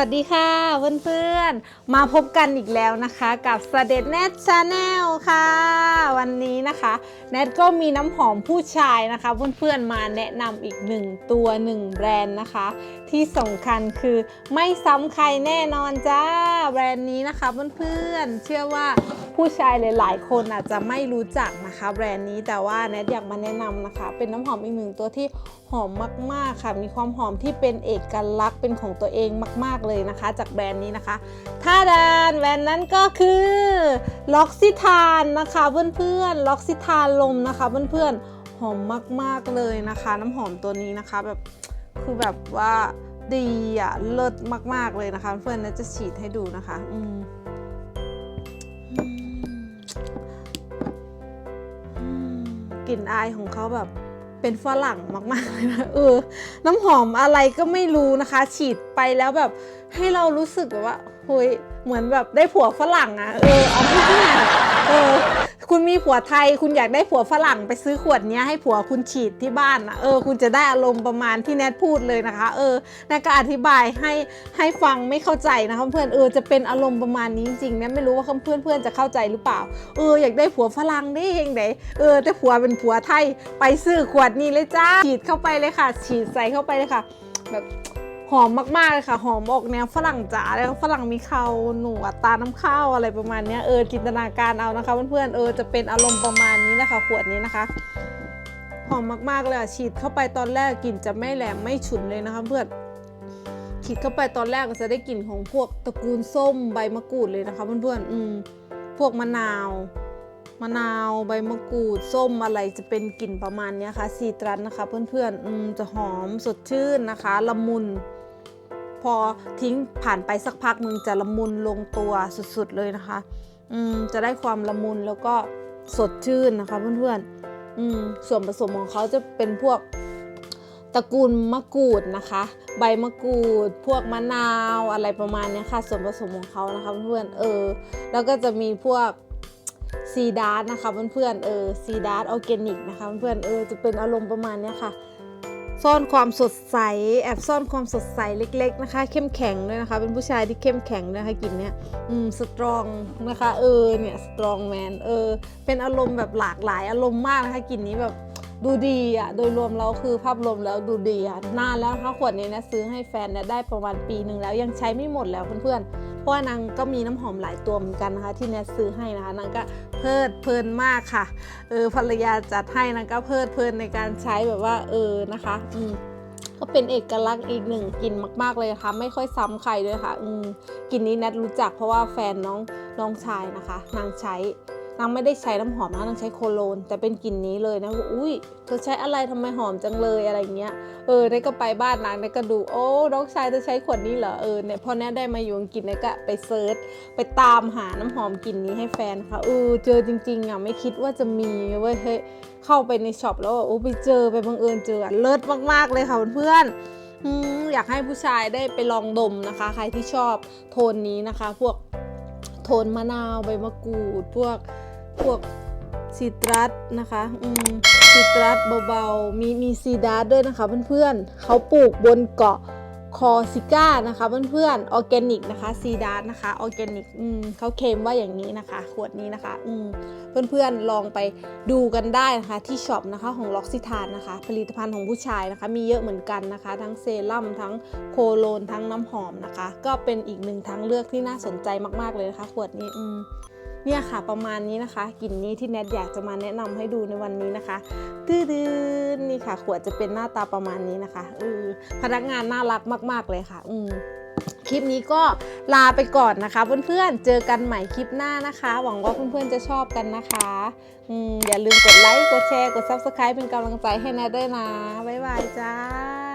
วัสดีค่ะเพื่อนๆ มาพบกันอีกแล้วนะคะกับสเด็จแนทชาแนลค่ะ วันนี้นะคะแนทก็มีน้ำหอมผู้ชายนะคะเพื่อนๆมาแนะนำอีกหนึ่งตัวหนึ่งแบรนด์นะคะ ที่สำคัญคือไม่ซ้ำใครแน่นอนจ้าแบรนด์นี้นะคะเพื่อนๆเชื่อว่าผู้ชายหลายๆ คนอาจจะไม่รู้จักนะคะ แบรนด์นี้แต่ว่าแนทอยากมาแนะนำนะคะ เป็นน้ำหอมอีกหนึ่งตัวที่หอมมากๆค่ะ มีความหอมที่เป็นเอกลักษณ์เป็นของตัวเองมาก ๆเลยนะคะ จากแบรนด์นี้นะคะท่าดานแบรนด์นั้นก็คือล็อกซิทานนะคะเพื่อนๆล็อกซิทานลมนะคะเพื่อนๆหอมมากๆเลยนะคะ น้ำหอมตัวนี้นะคะแบบคือแบบว่าดีอะเลิศมากๆเลยนะคะ เพื่อนๆนะจะฉีดให้ดูนะคะอืมกลิ่นอายของเขาแบบ เป็นฝรั่งมากๆเลยนะเออ น้ำหอมอะไรก็ไม่รู้นะคะ ฉีดไปแล้วแบบให้เรารู้สึกแบบว่าเฮ้ยเหมือนแบบได้ผัวฝรั่งอะเออเอาพูดง่ายๆเออ คุณมีผัวไทย คุณอยากได้ผัวฝรั่งไปซื้อขวดนี้ให้ผัวคุณฉีดที่บ้านนะเออ คุณจะได้อารมณ์ประมาณที่แนทพูดเลยนะคะ เออแนทก็อธิบายให้ให้ฟังไม่เข้าใจนะคะเพื่อนเออจะเป็นอารมณ์ประมาณนี้จริงๆแนทไม่รู้ว่าเพื่อนเพื่อนจะเข้าใจหรือเปล่า เอออยากได้ผัวฝรั่งได้เองไหนเออแต่ผัวเป็นผัวไทยไปซื้อขวดนี้เลยจ้าฉีดเข้าไปเลยค่ะ ฉีดใส่เข้าไปเลยค่ะ แบบ หอมมากๆเลยค่ะ หอมออกแนวฝรั่งจ๋าแล้วฝรั่งมีเขาหนวดตาน้ำข้าวอะไรประมาณนี้เออจินตนาการเอานะคะเพื่อนๆเออจะเป็นอารมณ์ประมาณนี้นะคะ ขวดนี้นะคะหอมมากๆเลยอะฉีดเข้าไปตอนแรกกลิ่นจะไม่แหลมไม่ฉุนเลยนะคะเพื่อนฉีดเข้าไปตอนแรกก็จะได้กลิ่นของพวกตระกูลส้มใบมะกรูดเลยนะคะเพื่อนๆอืมพวกมะนาว มะนาวใบมะกรูดส้มอะไรจะเป็นกลิ่นประมาณนี้ค่ะซีตรัสนะคะ เพื่อนๆอืมจะหอมสดชื่นนะคะละมุน พอทิ้งผ่านไปสักพักหนึ่งจะละมุนลงตัวสุดๆเลยนะคะอืมจะได้ความละมุนแล้วก็สดชื่นนะคะ เพื่อนๆอืมส่วนผสมของเขาจะเป็นพวกตระกูลมะกรูดนะคะ ใบมะกรูด พวกมะนาวอะไรประมาณนี้ค่ะ ส่วนผสมของเขานะคะ เพื่อนๆเออ แล้วก็จะมีพวก ซีดาร์นะคะเพื่อนๆเออซีดาร์ออร์แกนิกนะคะเพื่อนๆเออจะเป็นอารมณ์ประมาณนี้ค่ะ ซ่อนความสดใสแอบซ่อนความสดใสเล็ก ๆนะคะ เข้มแข็งด้วยนะคะ เป็นผู้ชายที่เข้มแข็งนะคะกลิ่นเนี้ยอืมสตรองนะคะเออเนี่ยสตรองแมนเออเป็นอารมณ์แบบหลากหลายอารมณ์มากนะคะกลิ่นนี้แบบดูดีอะ โดยรวมแล้วคือภาพรวมแล้วดูดีอะ นานแล้วนะคะขวดนี้นะซื้อให้แฟนเนี่ยได้ประมาณปีหนึ่งแล้วยังใช้ไม่หมดแล้วเพื่อนๆเพราะ ว่านางก็มีน้ำหอมหลายตัวเหมือนกันนะคะ ที่แนทซื้อให้นะคะนางก็เพลิดเพลินมากค่ะเออภรรยาจัดให้นางก็เพลิดเพลินในการใช้แบบว่าเออนะคะอืมก็เป็นเอกลักษณ์อีกหนึ่งกลิ่นมาก ๆ เลยค่ะไม่ค่อยซ้ำใครด้วยค่ะอืมกลิ่นนี้แนทรู้จักเพราะว่าแฟนน้องน้องชายนะคะ นางใช้ นางไม่ได้ใช้น้ำหอมนะนางใช้โคโลน แต่เป็นกลิ่นนี้เลยนะว่าอุ้ยเธอใช้อะไรทำไมหอมจังเลยอะไรเงี้ยเออได้ก็ไปบ้านนางได้ก็ดูโอ้น้องชายเธอใช้ขวดนี้เหรอเออเนี่ยพอแนทได้มาอยู่อังกฤษเนี่ยก็ไปเซิร์ชไปตามหาน้ำหอมกลิ่นนี้ให้แฟนค่ะเออเจอจริงๆอะไม่คิดว่าจะมีเว้ยเฮ้ยเข้าไปในช็อปแล้วโอ้ไปเจอไปบังเอิญเจอเลิศมากๆเลยค่ะเพื่อนๆอยากให้ผู้ชายได้ไปลองดมนะคะ ใครที่ชอบโทนนี้นะคะ พวกโทนมะนาวใบมะกรูดพวก พวกซีตรัสนะคะอืมซีตรัสเบาๆ มีมีซีดาร์ด้วยนะคะเพื่อนๆเขาปลูกบนเกาะคอซิก้านะคะเพื่อนๆออร์แกนิกนะคะซีดาร์นะคะออร์แกนิกอืมเขาเคลมว่าอย่างนี้นะคะ ขวดนี้นะคะอืมเพื่อนๆลองไปดูกันได้นะคะที่ช็อปนะคะของล็อกซิทานนะคะ ผลิตภัณฑ์ของผู้ชายนะคะ มีเยอะเหมือนกันนะคะ ทั้งเซรั่มทั้งโคโลนทั้งน้ำหอมนะคะ ก็เป็นอีกหนึ่งทางเลือกที่น่าสนใจมากๆเลยนะคะ ขวดนี้อืมเนี่ยค่ะประมาณนี้นะคะกลิ่นนี้ที่แนทอยากจะมาแนะนำให้ดูในวันนี้นะคะตื้อๆนี่ค่ะ ขวดจะเป็นหน้าตาประมาณนี้นะคะเออพนักงานน่ารักมาก ๆ เลยค่ะ อืมคลิปนี้ก็ลาไปก่อนนะคะเพื่อนๆ เจอกันใหม่คลิปหน้านะคะ หวังว่าเพื่อนๆจะชอบกันนะคะออย่าลืมกดไลค์ กดแชร์ กด Subscribe เป็นกำลังใจให้แนทด้วยนะ บ๊ายบายจ้า